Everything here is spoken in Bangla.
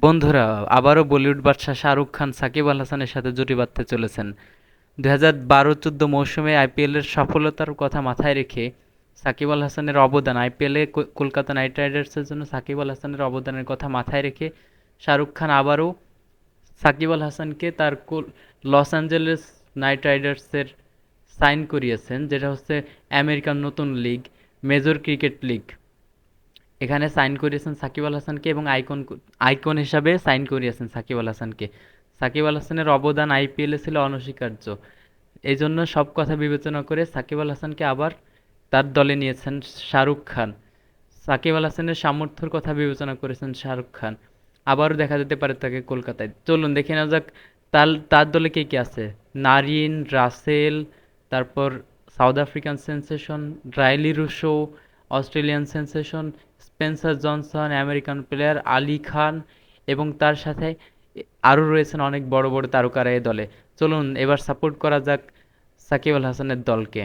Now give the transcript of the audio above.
বন্ধুরা, আবারও বলিউড বাদশা শাহরুখ খান, সাকিব আল হাসানের সাথে জুটি বাঁধতে চলেছেন। দু হাজার বারো চোদ্দ মৌসুমে আইপিএলের সফলতার কথা মাথায় রেখে সাকিব আল হাসানের অবদান, আইপিএলে কলকাতা নাইট রাইডার্সের জন্য সাকিব আল হাসানের অবদানের কথা মাথায় রেখে শাহরুখ খান আবারও সাকিব আল হাসানকে তার লস অ্যাঞ্জেলেস নাইট রাইডার্সের সাইন করিয়েছেন, যেটা হচ্ছে আমেরিকার নতুন লিগ, মেজর ক্রিকেট লিগ। এখানে সাইন করিয়েছেন সাকিব আল হাসানকে এবং আইকন আইকন হিসাবে সাইন করিয়েছেন সাকিব আল হাসানকে। সাকিব আল হাসানের অবদান আইপিএলে ছিল অনস্বীকার্য। এই জন্য সব কথা বিবেচনা করে সাকিব আল হাসানকে আবার তার দলে নিয়েছেন শাহরুখ খান। সাকিব আল হাসানের সামর্থ্যর কথা বিবেচনা করেছেন শাহরুখ খান। আবারও দেখা যেতে পারে তাকে কলকাতায়। চলুন, দেখে নেওয়া যাক তার তার দলে কে কে আছে। নারিন, রাসেল, তারপর South African sensation, Rilee Rossouw Australian sensation, Spencer Johnson, American player Ali Khan এবং তার সাথে আরও রয়েছেন অনেক বড় বড় তারকারা এই দলে। চলুন, এবার সাপোর্ট করা যাক সাকিব আল হাসানের দলকে।